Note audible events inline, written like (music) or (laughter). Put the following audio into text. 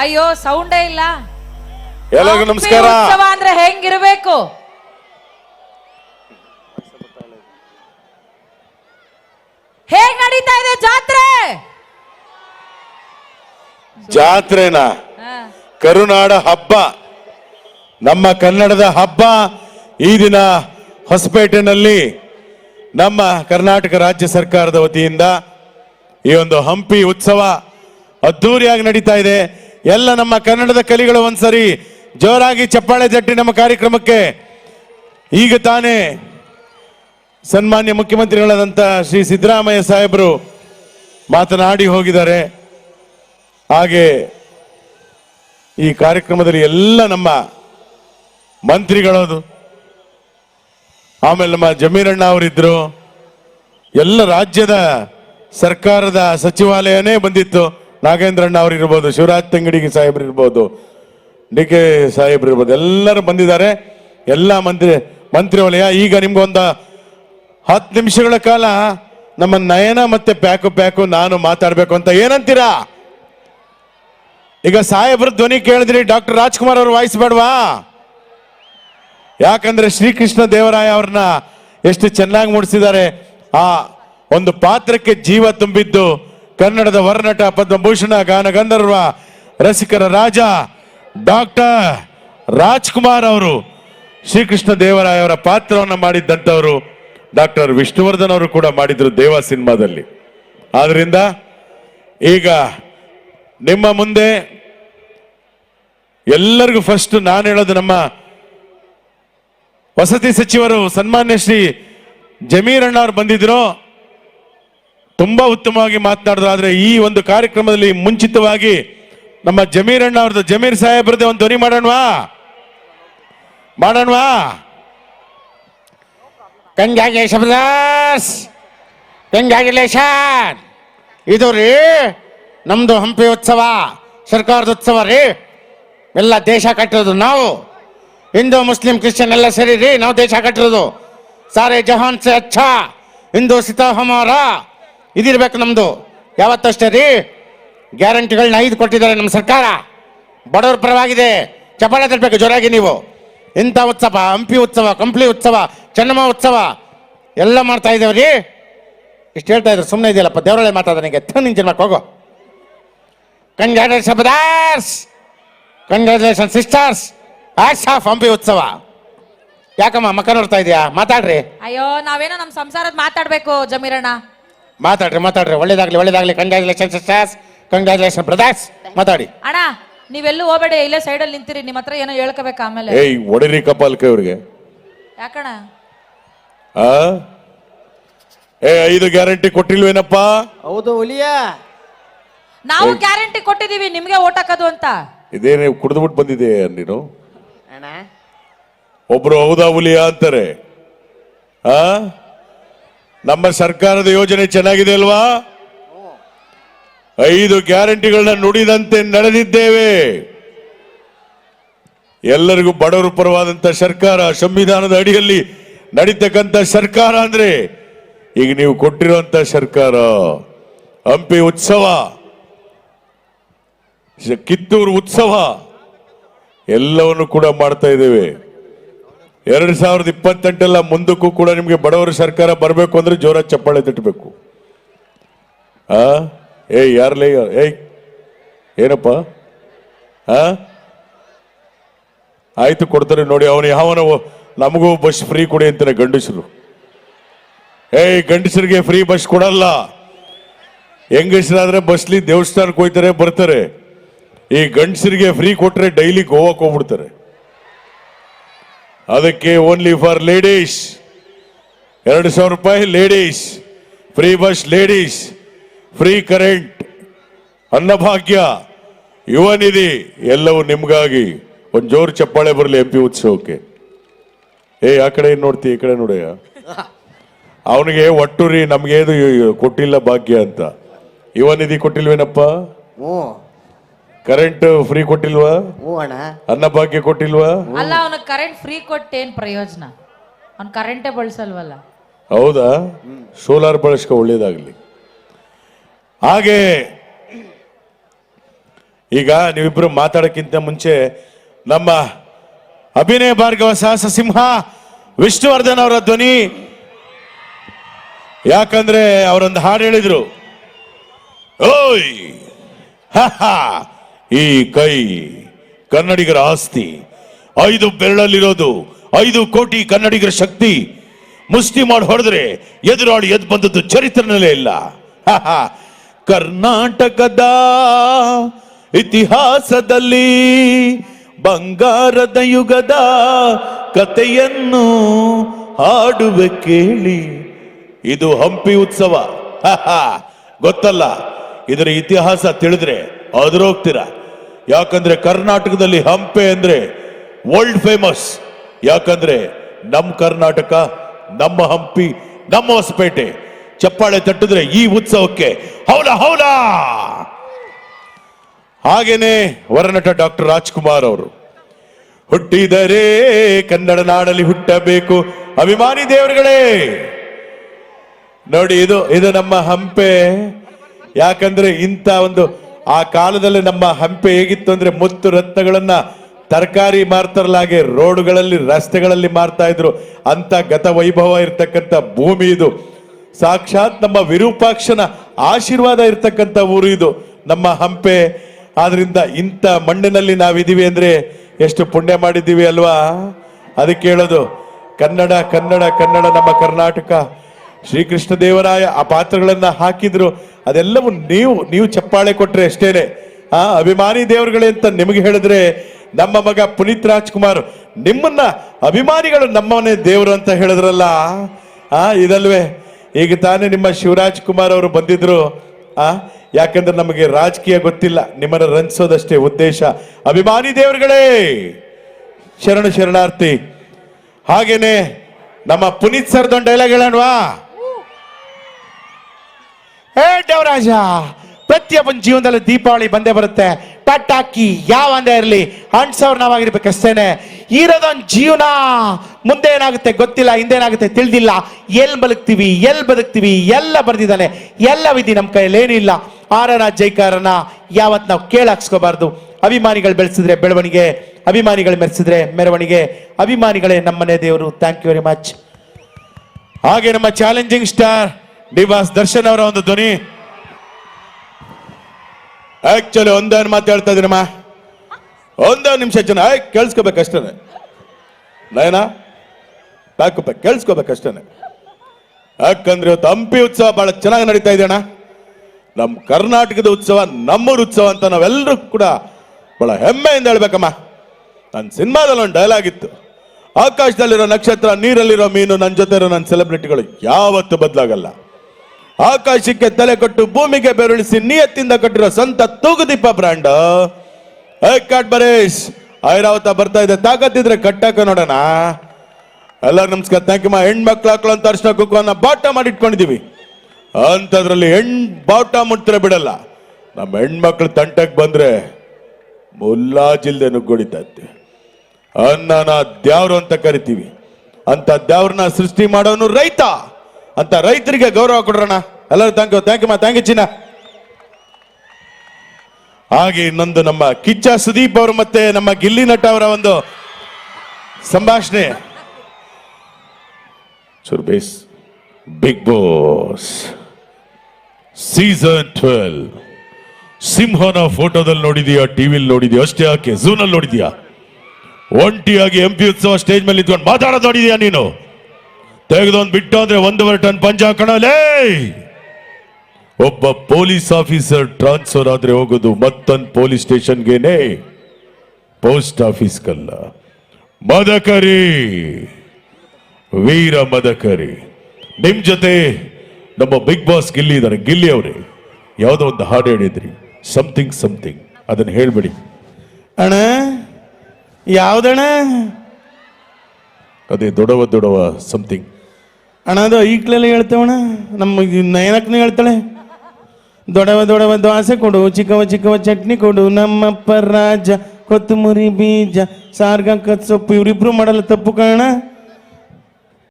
ಅಯ್ಯೋ ಸೌಂಡೇ ಇಲ್ಲ. ಎಲ್ಲರಿಗೂ ನಮಸ್ಕಾರ. ಉತ್ಸವ ಅಂದ್ರೆ ಹೆಂಗಿರ್ಬೇಕು? ಹೇಗ್ ನಡೀತಾ ಇದೆ ಜಾತ್ರೆ? ಜಾತ್ರೆನ ಕರುನಾಡ ಹಬ್ಬ. ನಮ್ಮ ಕನ್ನಡದ ಹಬ್ಬ ಈ ದಿನ ಹೊಸಪೇಟೆನಲ್ಲಿ ನಮ್ಮ ಕರ್ನಾಟಕ ರಾಜ್ಯ ಸರ್ಕಾರದ ವತಿಯಿಂದ ಈ ಒಂದು ಹಂಪಿ ಉತ್ಸವ ಅದ್ದೂರಿಯಾಗಿ ನಡೀತಾ ಇದೆ. ಎಲ್ಲ ನಮ್ಮ ಕನ್ನಡದ ಕಲಿಗಳು ಒಂದ್ಸರಿ ಜೋರಾಗಿ ಚಪ್ಪಾಳೆ ತಟ್ಟಿ ನಮ್ಮ ಕಾರ್ಯಕ್ರಮಕ್ಕೆ. ಈಗ ತಾನೇ ಸನ್ಮಾನ್ಯ ಮುಖ್ಯಮಂತ್ರಿಗಳಾದಂಥ ಶ್ರೀ ಸಿದ್ದರಾಮಯ್ಯ ಸಾಹೇಬರು ಮಾತನಾಡಿ ಹೋಗಿದ್ದಾರೆ. ಹಾಗೆ ಈ ಕಾರ್ಯಕ್ರಮದಲ್ಲಿ ಎಲ್ಲ ನಮ್ಮ ಮಂತ್ರಿಗಳದು, ಆಮೇಲೆ ನಮ್ಮ ಜಮೀರಣ್ಣ ಅವರಿದ್ರು, ಎಲ್ಲ ರಾಜ್ಯದ ಸರ್ಕಾರದ ಸಚಿವಾಲಯನೇ ಬಂದಿತ್ತು. ನಾಗೇಂದ್ರಣ್ಣ ಅವ್ರು ಇರ್ಬೋದು, ಶಿವರಾಜ್ ತಂಗಡಿಗೆ ಸಾಹೇಬ್ರು ಇರ್ಬೋದು ಡಿ ಕೆ ಸಾಹೇಬ್ರು ಇರ್ಬೋದು, ಎಲ್ಲರೂ ಬಂದಿದ್ದಾರೆ. ಎಲ್ಲ ಮಂತ್ರಿ ಮಂತ್ರಿ ವಲಯ ಈಗ ನಿಮ್ಗೊಂದು ಹತ್ತು ನಿಮಿಷಗಳ ಕಾಲ ನಮ್ಮ ನಯನ ಮತ್ತೆ ಪ್ಯಾಕು ಪ್ಯಾಕು ನಾನು ಮಾತಾಡ್ಬೇಕು ಅಂತ ಏನಂತೀರಾ? ಈಗ ಸಾಹೇಬ್ರ ಧ್ವನಿ ಕೇಳಿದ್ರಿ ಡಾಕ್ಟರ್ ರಾಜ್ಕುಮಾರ್ ಅವರು ವಾಯ್ಸ್ ಬೇಡವಾ ಯಾಕಂದ್ರೆ ಶ್ರೀಕೃಷ್ಣ ದೇವರಾಯ ಅವ್ರನ್ನ ಎಷ್ಟು ಚೆನ್ನಾಗಿ ಮೂಡಿಸಿದ್ದಾರೆ. ಆ ಒಂದು ಪಾತ್ರಕ್ಕೆ ಜೀವ ತುಂಬಿದ್ದು ಕನ್ನಡದ ವರ್ಣಟ ಪದ್ಮಭೂಷಣ, ಗಾನ ಗಂಧರ್ವ, ರಸಿಕರ ರಾಜ, ಡಾಕ್ಟರ್ ರಾಜ್ಕುಮಾರ್ ಅವರು, ಶ್ರೀಕೃಷ್ಣ ದೇವರಾಯ ಅವರ ಪಾತ್ರವನ್ನು ಮಾಡಿದ್ದಂಥವರು, ಡಾಕ್ಟರ್ ವಿಷ್ಣುವರ್ಧನ್ ಅವರು ಕೂಡ ಮಾಡಿದ್ರು ದೇವ ಸಿನಿಮಾದಲ್ಲಿ. ಆದ್ರಿಂದ ಈಗ ನಿಮ್ಮ ಮುಂದೆ ಎಲ್ಲರಿಗೂ ಫಸ್ಟ್ ನಾನು ಹೇಳೋದು ನಮ್ಮ ವಸತಿ ಸಚಿವರು, ಸನ್ಮಾನ್ಯ ಶ್ರೀ ಜಮೀರಣ್ಣ ಅವ್ರು ಬಂದಿದ್ರು. ತುಂಬಾ ಉತ್ತಮವಾಗಿ ಮಾತನಾಡಿದ್ರು ಆದ್ರೆ ಈ ಒಂದು ಕಾರ್ಯಕ್ರಮದಲ್ಲಿ ಮುಂಚಿತವಾಗಿ ನಮ್ಮ ಜಮೀರಣ್ಣ ಅವ್ರದ್ದು ಜಮೀರ್ ಸಾಹೇಬ್ರದ್ದೇ ಒಂದು ಧ್ವನಿ ಮಾಡೋಣವಾ? ಮಾಡೋಣವಾ? ಕಂಗ್ರಾಚುಲೇಷನ್ಸ್ ಕಂಗಾಗಿಲೇಶನ್ ಇದು ರೀ ನಮ್ದು ಹಂಪಿ ಉತ್ಸವ, ಸರ್ಕಾರದ ಉತ್ಸವ ರೀ. ಎಲ್ಲ ದೇಶ ಕಟ್ಟಿರೋದು ನಾವು. ಹಿಂದೂ, ಮುಸ್ಲಿಂ, ಕ್ರಿಶ್ಚಿಯನ್ ಎಲ್ಲ ಸೇರಿ ರೀ ನಾವು ದೇಶ ಕಟ್ಟಿರೋದು. ಸಾರೆ ಜಹಾನ್ ಸೆ ಅಚ್ಚಾ, ಹಿಂದೂ ಸಿತಾ ಹಮಾರ ಇದಿರ್ಬೇಕು ನಮ್ದು. ಯಾವತ್ತಷ್ಟೇ ರೀ? ಗ್ಯಾರಂಟಿಗಳನ್ನ ಐದು ಕೊಟ್ಟಿದ್ದಾರೆ ನಮ್ಮ ಸರ್ಕಾರ. ಬಡವ್ರ ಪರವಾಗಿದೆ. ಚಪ್ಪಾಳೆ ತರಬೇಕು ಜೋರಾಗಿ ನೀವು. ಇಂಥ ಉತ್ಸವ, ಹಂಪಿ ಉತ್ಸವ, ಕಂಪ್ಲಿ ಉತ್ಸವ, ಚೆನ್ನಮ್ಮ ಉತ್ಸವ ಎಲ್ಲ ಮಾಡ್ತಾ ಇದ್ದೇವೆ ರೀ. ಇಷ್ಟು ಹೇಳ್ತಾ ಇದ್ರು ಸುಮ್ಮನೆ ಇದೆಯಲ್ಲಪ್ಪ ದೇವರೊಳೆ ಮಾತಾಡ ನನಗೆ ನಿನ್ ಜನ್ಮಕ್ಕೆ ಹೋಗು. ಕಂಗ್ರಾಚುಲೇಷನ್ ಬ್ರದರ್ಸ್ ಕಂಗ್ರಾಚುಲೇಷನ್ ಸಿಸ್ಟರ್ಸ್ ಆಶ್ ಆಫ್ ಹಂಪಿ ಉತ್ಸವ. ಯಾಕಮ್ಮ, ಮಕ್ಕ ನೋಡ್ತಾ ಇದೆಯಾ? ಮಾತಾಡ್ರಿ. ಅಯ್ಯೋ, ನಾವೇನೋ ನಮ್ಮ ಸಂಸಾರದ ಮಾತಾಡ್ಬೇಕು, ಜಮೀರಣ್ಣ. ಮಾತಾಡ್ರಿ ಮಾತಾಡ್ರಿ. ಒಳ್ಳೇದಾಗ್ಲಿ ಒಳ್ಳೇದಾಗ್ಲಿ. ಕಂಗ್ರಾಚುಲೇಷನ್ ಸಿಸ್ಟರ್ಸ್ ಕಂಗ್ರಾಚುಲೇಷನ್ ಬ್ರದರ್ಸ್ ಮಾತಾಡಿ. ಅಣ್ಣ ನೀವೆಲ್ಲೂ ಹೋಗಬೇಡಿ ಇಲ್ಲೇ ಸೈಡಲ್ಲಿ ನಿಂತಿರಿ. ನಿಮ್ಮ ಹತ್ರ ಏನೋ ಹೇಳ್ಕೋಬೇಕು ಆಮೇಲೆ. ಏಯ್ ಒಡಿರಿ ಕಪಾಲ್ಕೆ ಇವ್ರಿಗೆ. ಯಾಕಣ ಆ? ಏ ಐದು ಗ್ಯಾರಂಟಿ ಕೊಟ್ಟಿಲ್ವೇನಪ್ಪ? ಹೌದು ಹುಲಿಯ. ನಾವು ಗ್ಯಾರಂಟಿ ಕೊಟ್ಟಿದೀವಿ ನಿಮ್ಗೆ ಓಟ್ ಹಾಕೋದು ಅಂತ. ಇದೇನೇ ಕುಡಿದ್ಬಿಟ್ಟು ಬಂದಿದೆ ನೀನು? ಅಣ್ಣ. ಒಬ್ರು ಹೌದಾ ಹುಲಿಯ ಅಂತಾರೆ? ಆ? ನಮ್ಮ ಸರ್ಕಾರದ ಯೋಜನೆ ಚೆನ್ನಾಗಿದೆ ಅಲ್ವಾ? ಐದು ಗ್ಯಾರಂಟಿಗಳನ್ನ ನುಡಿದಂತೆ ನಡೆದಿದ್ದೇವೆ. ಎಲ್ಲರಿಗೂ ಬಡವರು ಪರವಾದಂತ ಸರ್ಕಾರ, ಸಂವಿಧಾನದ ಅಡಿಯಲ್ಲಿ ನಡೀತಕ್ಕಂಥ ಸರ್ಕಾರ ಅಂದ್ರೆ ಈಗ ನೀವು ಕೊಟ್ಟಿರುವಂತ ಸರ್ಕಾರ, ಹಂಪಿ ಉತ್ಸವ, ಕಿತ್ತೂರು ಉತ್ಸವ, ಎಲ್ಲವನ್ನು ಕೂಡ ಮಾಡ್ತಾ ಇದ್ದೇವೆ. ಎರಡು ಸಾವಿರದ ಇಪ್ಪತ್ತೆಂಟೆಲ್ಲ ಮುಂದಕ್ಕೂ ಕೂಡ ನಿಮಗೆ ಬಡವರ ಸರ್ಕಾರ ಬರಬೇಕು ಅಂದ್ರೆ ಜೋರ ಚಪ್ಪಾಳೆ ತಟ್ಟಬೇಕು. ಆ? ಏಯ್ ಯಾರ್ಲೇ, ಏಯ್, ಏನಪ್ಪ? ಆ? ಆಯ್ತು ಕೊಡ್ತಾರೆ ನೋಡಿ, ಅವನು ಯಾವನ ನಮಗೂ ಬಸ್ ಫ್ರೀ ಕೊಡಿ ಅಂತಾನೆ ಗಂಡಸರು. ಏಯ್, ಗಂಡಸರಿಗೆ ಫ್ರೀ ಬಸ್ ಕೊಡಲ್ಲ. ಹೆಂಗಸರಾದ್ರೆ ಬಸ್ಲಿ ದೇವಸ್ಥಾನಕ್ಕೆ ಹೋಯ್ತಾರೆ ಬರ್ತಾರೆ. ಈ ಗಂಡಸರಿಗೆ ಫ್ರೀ ಕೊಟ್ಟರೆ ಡೈಲಿ ಗೋವಾಕ್ಕೆ ಹೋಗ್ಬಿಡ್ತಾರೆ. ಅದಕ್ಕೆ ಓನ್ಲಿ ಫಾರ್ ಲೇಡೀಸ್ ಎರಡು ಸಾವಿರ ರೂಪಾಯಿ ladies free bus ladies free current Annabhagya. Yuva Nidhi. ಎಲ್ಲವೂ ನಿಮಗಾಗಿ. ಒಂದು ಜೋರು ಚಪ್ಪಾಳೆ ಬರಲಿ ಎಂ ಪಿ ಉತ್ಸವಕ್ಕೆ. ಏ, ಆ ಕಡೆ ನೋಡ್ತಿ? ಈ ಕಡೆ ನೋಡಯ್ಯ. ಅವನಿಗೆ ಒಟ್ಟು ರೀ ನಮಗೇನು ಕೊಟ್ಟಿಲ್ಲ ಭಾಗ್ಯ ಅಂತ. ಯುವ ನಿಧಿ ಕೊಟ್ಟಿಲ್ವೇನಪ್ಪ? ಹ್ಞೂ. ಕರೆಂಟ್ ಫ್ರೀ ಕೊಟ್ಟಿಲ್ವಾ? ಹ್ಞೂ ಅಣ್ಣ. ಅನ್ನಭಾಗ್ಯ ಕೊಟ್ಟಿಲ್ವಾ? ಅಲ್ಲ ಅವನಿಗೆ ಕರೆಂಟ್ ಫ್ರೀ ಕೊಟ್ಟೇನ್ ಪ್ರಯೋಜನ? ಅವನ್ ಕರೆಂಟೇ ಬಳಸಲ್ವಲ್ಲ? ಹೌದಾ? ಸೋಲಾರ್ ಬಳಸ್ಕೊ ಒಳ್ಳೇದಾಗ್ಲಿ. ಹಾಗೆ ಈಗ ನೀವಿಬ್ರು ಮಾತಾಡೋಕ್ಕಿಂತ ಮುಂಚೆ ನಮ್ಮ ಅಭಿನಯ ಭಾರ್ಗವ ಸಾಹಸ ಸಿಂಹ ವಿಷ್ಣುವರ್ಧನ್ ಅವರ ಧ್ವನಿ. ಯಾಕಂದ್ರೆ ಅವರೊಂದು ಹಾಡು ಹೇಳಿದ್ರು. ಓಯ್! (laughs) ಹಾ ಹ, ಈ ಕೈ ಕನ್ನಡಿಗರ ಆಸ್ತಿ. ಐದು ಬೆರಳಲ್ಲಿರೋದು ಐದು ಕೋಟಿ ಕನ್ನಡಿಗರ ಶಕ್ತಿ. ಮುಷ್ಟಿ ಮಾಡಿ ಹೊಡೆದ್ರೆ ಎದುರಾಳಿ ಎದ್ ಬಂದದ್ದು ಚರಿತ್ರನಲ್ಲೇ ಇಲ್ಲ. ಕರ್ನಾಟಕದ ಇತಿಹಾಸದಲ್ಲಿ ಬಂಗಾರದ ಯುಗದ ಕಥೆಯನ್ನು ಹಾಡುವೆ ಕೇಳಿ. ಇದು ಹಂಪಿ ಉತ್ಸವ. ಗೊತ್ತಲ್ಲ, ಇದರ ಇತಿಹಾಸ ತಿಳಿದ್ರೆ ಹೋಗ್ತೀರಾ ಯಾಕಂದ್ರೆ ಕರ್ನಾಟಕದಲ್ಲಿ ಹಂಪೆ ಅಂದ್ರೆ ವರ್ಲ್ಡ್ ಫೇಮಸ್ ಯಾಕಂದ್ರೆ ನಮ್ಮ ಕರ್ನಾಟಕ, ನಮ್ಮ ಹಂಪಿ, ನಮ್ಮ ಹೊಸಪೇಟೆ. ಚಪ್ಪಾಳೆ ತಟ್ಟಿದ್ರೆ ಈ ಉತ್ಸವಕ್ಕೆ ಹೌಲ ಹೌಲ! ಹಾಗೇನೆ ವರನಟ ಡಾಕ್ಟರ್ ರಾಜ್ಕುಮಾರ್ ಅವರು, ಹುಟ್ಟಿದರೆ ಕನ್ನಡ ನಾಡಲ್ಲಿ ಹುಟ್ಟಬೇಕು. ಅಭಿಮಾನಿ ದೇವರುಗಳೇ! ನೋಡಿ ಇದು ಇದು ನಮ್ಮ ಹಂಪೆ. ಯಾಕಂದ್ರೆ ಇಂಥ ಒಂದು ಆ ಕಾಲದಲ್ಲಿ ನಮ್ಮ ಹಂಪೆ ಹೇಗಿತ್ತು ಅಂದ್ರೆ ಮುತ್ತು ರತ್ನಗಳನ್ನ ತರಕಾರಿ ಮಾರ್ತಾರಲ್ಲ ಹಾಗೆ ರೋಡ್ಗಳಲ್ಲಿ, ರಸ್ತೆಗಳಲ್ಲಿ ಮಾರ್ತಾ ಇದ್ರು. ಅಂತ ಗತ ವೈಭವ ಇರ್ತಕ್ಕಂಥ ಭೂಮಿ ಇದು. ಸಾಕ್ಷಾತ್ ನಮ್ಮ ವಿರೂಪಾಕ್ಷನ ಆಶೀರ್ವಾದ ಇರ್ತಕ್ಕಂಥ ಊರು ಇದು, ನಮ್ಮ ಹಂಪೆ. ಆದ್ರಿಂದ ಇಂಥ ಮಣ್ಣಿನಲ್ಲಿ ನಾವಿದ್ದೀವಿ ಅಂದ್ರೆ ಎಷ್ಟು ಪುಣ್ಯ ಮಾಡಿದ್ದೀವಿ ಅಲ್ವಾ? ಅದಕ್ಕೆ ಹೇಳೋದು, ಕನ್ನಡ ಕನ್ನಡ ಕನ್ನಡ ನಮ್ಮ ಕರ್ನಾಟಕ. ಶ್ರೀಕೃಷ್ಣ ದೇವರಾಯ ಆ ಪಾತ್ರಗಳನ್ನ ಹಾಕಿದ್ರು. ಅದೆಲ್ಲವೂ ನೀವು ನೀವು ಚಪ್ಪಾಳೆ ಕೊಟ್ರೆ ಅಷ್ಟೇನೆ. ಆ, ಅಭಿಮಾನಿ ದೇವರುಗಳೇ ಅಂತ ನಿಮಗೆ ಹೇಳಿದ್ರೆ ನಮ್ಮ ಮಗ ಪುನೀತ್ ರಾಜ್ಕುಮಾರ್, ನಿಮ್ಮನ್ನ ಅಭಿಮಾನಿಗಳು ನಮ್ಮವನೇ ದೇವರು ಅಂತ ಹೇಳಿದ್ರಲ್ಲ. ಆ, ಇದಲ್ವೇ, ಈಗ ತಾನೇ ನಿಮ್ಮ ಶಿವರಾಜ್ ಕುಮಾರ್ ಅವರು ಬಂದಿದ್ರು. ಆ, ಯಾಕಂದ್ರೆ ನಮಗೆ ರಾಜಕೀಯ ಗೊತ್ತಿಲ್ಲ, ನಿಮ್ಮನ್ನ ರಂಜಿಸೋದಷ್ಟೇ ಉದ್ದೇಶ. ಅಭಿಮಾನಿ ದೇವರುಗಳೇ, ಶರಣ ಶರಣಾರ್ಥಿ. ಹಾಗೇನೆ, ನಮ್ಮ ಪುನೀತ್ ಸರ್ದೊಂದು ಡೈಲಾಗ್ ಹೇಳೋಣವಾ? ಏ ದೇವರಾಜ, ಪ್ರತಿಯೊಬ್ಬನ ಜೀವನದಲ್ಲಿ ದೀಪಾವಳಿ ಬಂದೇ ಬರುತ್ತೆ. ಪಟಾಕಿ ಯಾವ ಒಂದೇ ಇರಲಿ ಅಣ್ಸವ್ರು ನಾವಾಗಿರ್ಬೇಕಷ್ಟೇನೆ ಇರೋದೊಂದು ಜೀವನ ಮುಂದೆ ಏನಾಗುತ್ತೆ ಗೊತ್ತಿಲ್ಲ ಹಿಂದೇನಾಗುತ್ತೆ ತಿಳಿದಿಲ್ಲ. ಎಲ್ಲಿ ಬದುಕ್ತೀವಿ ಎಲ್ಲಿ ಬದುಕ್ತೀವಿ, ಎಲ್ಲ ಬರ್ದಿದ್ದಾನೆ. ಎಲ್ಲ ವಿಧಿ ನಮ್ಮ ಕೈಯಲ್ಲಿ ಏನಿಲ್ಲ ಆರನ ಜೈಕಾರನ ಯಾವತ್ ನಾವು ಕೇಳಾಕ್ಸ್ಕೋಬಾರ್ದು. ಅಭಿಮಾನಿಗಳು ಬೆಳೆಸಿದ್ರೆ ಬೆಳವಣಿಗೆ, ಅಭಿಮಾನಿಗಳು ಮೆರೆಸಿದ್ರೆ ಮೆರವಣಿಗೆ, ಅಭಿಮಾನಿಗಳೇ ನಮ್ಮನೆ ದೇವರು. ಥ್ಯಾಂಕ್ ಯು ವೆರಿ ಮಚ್ ಹಾಗೆ ನಮ್ಮ ಚಾಲೆಂಜಿಂಗ್ ಸ್ಟಾರ್ ಡಿವಾಸ್ ದರ್ಶನ್ ಅವರ ಒಂದು ಧ್ವನಿ. ಆಕ್ಚುಲಿ ಒಂದೊಂದು ಮಾತು ಹೇಳ್ತಾ ಇದೀನಮ್ಮ ಒಂದೇ ನಿಮಿಷ ಜನ ಆಯ್ ಕೇಳಿಸ್ಕೋಬೇಕಷ್ಟೇ ನಯನ ಸಾಕಪ್ಪ ಕೇಳಿಸ್ಕೋಬೇಕಷ್ಟೇ ಯಾಕಂದ್ರೆ ಇವತ್ತು ಹಂಪಿ ಉತ್ಸವ ಬಹಳ ಚೆನ್ನಾಗಿ ನಡೀತಾ ಇದೆ ಅಣ್ಣ. ನಮ್ಮ ಕರ್ನಾಟಕದ ಉತ್ಸವ, ನಮ್ಮೂರ ಉತ್ಸವ ಅಂತ ನಾವೆಲ್ಲರೂ ಕೂಡ ಬಹಳ ಹೆಮ್ಮೆಯಿಂದ ಹೇಳ್ಬೇಕಮ್ಮ. ನನ್ನ ಸಿನಿಮಾದಲ್ಲಿ ಒಂದು ಡೈಲಾಗ್ ಇತ್ತು. ಆಕಾಶದಲ್ಲಿರೋ ನಕ್ಷತ್ರ, ನೀರಲ್ಲಿರೋ ಮೀನು ನನ್ನ ಜೊತೆ ಇರೋ ನನ್ನ ಸೆಲೆಬ್ರಿಟಿಗಳು ಯಾವತ್ತೂ ಬದಲಾಗಲ್ಲ. ಆಕಾಶಕ್ಕೆ ತಲೆ ಕೊಟ್ಟು, ಭೂಮಿಗೆ ಬೆರಳಿಸಿ ನಿಯತ್ತಿಂದ ಕಟ್ಟಿರೋ ಸಂತ ತೂಗುದೀಪ ಬ್ರ್ಯಾಂಡ್ ಕಾಟ್ ಬರೇಶ್, ಐರಾವತ ಬರ್ತಾ ಇದೆ. ತಾಕತ್ತಿದ್ರೆ ಕಟ್ಟಾಕ ನೋಡೋಣ. ಎಲ್ಲ ನಮಸ್ಕಾರ. ಥ್ಯಾಂಕ್ ಯು ಮಾ. ಹೆಣ್ಮಕ್ಳು ಅಂತ ಅರ್ಶನ ಕುಕ್ಕುವನ್ನ ಬಾಟ ಮಾಡಿಟ್ಕೊಂಡಿದ್ದೀವಿ ಅಂಥದ್ರಲ್ಲಿ ಹೆಣ್ ಬಾಟ ಮುಟ್ತಾರೆ ಬಿಡಲ್ಲ. ನಮ್ಮ ಹೆಣ್ಮಕ್ಳು ತಂಟಕ್ಕೆ ಬಂದ್ರೆ ಮುಲ್ಲಾಜಿಲ್ದೆ ನುಗ್ಗೊಡಿತೈತೆ ಅನ್ನನ ದ್ಯಾವ್ರು ಅಂತ ಕರಿತೀವಿ. ಅಂತ ದ್ಯಾವ್ರನ್ನ ಸೃಷ್ಟಿ ಮಾಡೋನು ರೈತ. ಅಂತ ರೈತರಿಗೆ ಗೌರವ ಕೊಡ್ರಣ ಎಲ್ಲರೂ ಥ್ಯಾಂಕ್ ಯು ಥ್ಯಾಂಕ್ ಯು ಮಾ ಥ್ಯಾಂಕ್ ಯು ಚಿನ್ನ. ಹಾಗೆ ಇನ್ನೊಂದು ನಮ್ಮ ಕಿಚ್ಚ ಸುದೀಪ್ ಅವರು ಮತ್ತೆ ನಮ್ಮ ಗಿಲ್ಲಿ ನಟ ಅವರ ಒಂದು ಸಂಭಾಷಣೆ. ಸುರ್ಬೇಸ್ ಬಿಗ್ ಬಾಸ್ ಸೀಸನ್ ಟ್ವೆಲ್ ಸಿಂಹನ ಫೋಟೋದಲ್ಲಿ ನೋಡಿದ್ಯಾ, ಟಿವಿಲಿ ನೋಡಿದ್ಯಾ, ಅಷ್ಟೇ ಯಾಕೆ? ಝೂನಲ್ಲಿ ನೋಡಿದ್ಯಾ? ಒಂಟಿಯಾಗಿ ಎಂ ಪಿ ಉತ್ಸವ ಸ್ಟೇಜ್ ಮೇಲೆ ಇದ್ಕೊಂಡು ಮಾತಾಡೋದು ನೋಡಿದ್ಯಾ ನೀನು? ತೆಗೆದೊಂದು ಬಿಟ್ಟು ಅಂದ್ರೆ ಒಂದೂವರೆ ಟನ್ ಪಂಜಾ ಹಾಕೋಣಲೇ ಒಬ್ಬ ಪೊಲೀಸ್ ಆಫೀಸರ್ ಟ್ರಾನ್ಸ್ಫರ್ ಆದ್ರೆ ಹೋಗೋದು ಮತ್ತೊಂದು ಪೊಲೀಸ್ ಸ್ಟೇಷನ್ಗೇನೆ. ಪೋಸ್ಟ್ ಆಫೀಸ್ಗಲ್ಲ. ಮದಕರಿ ವೀರ ಮದಕರಿ. ನಿಮ್ ಜೊತೆ ನಮ್ಮ ಬಿಗ್ ಬಾಸ್ ಗಿಲ್ಲಿ ಇದ್ದಾರೆ ಗಿಲ್ಲಿ ಅವರೇ ಯಾವುದೋ ಒಂದು ಹಾಡು ಹೇಳಿದ್ರಿ. ಸಮಥಿಂಗ್ ಸಮಥಿಂಗ್ ಅದನ್ನ ಹೇಳ್ಬಿಡಿ. ಅಣ್ಣ ಯಾವುದಣ್ಣ? ಅದೇ ದೊಡವ ದೊಡವ ಸಮಥಿಂಗ್ ಅಣ್ಣ, ಅದು ಹೇಳ್ತೇವಣ್ಣ. ನಮ್ಮ ನಯನಕ್ಕೂ ಹೇಳ್ತಾಳೆ. ದೊಡವ ದೊಡವ ದ್ವಾಸೆ ಕೊಡು, ಚಿಕ್ಕವ ಚಿಕ್ಕವ ಚಟ್ನಿ ಕೊಡು ನಮ್ಮಪ್ಪ ರಾಜ ಕೊತ್ತಂಬರಿ ಬೀಜ ಸಾರ್ಗ ಸೊಪ್ಪು, ಇವರಿಬ್ರು ಮಾಡಲ್ಲ ತಪ್ಪು ಕಾರಣ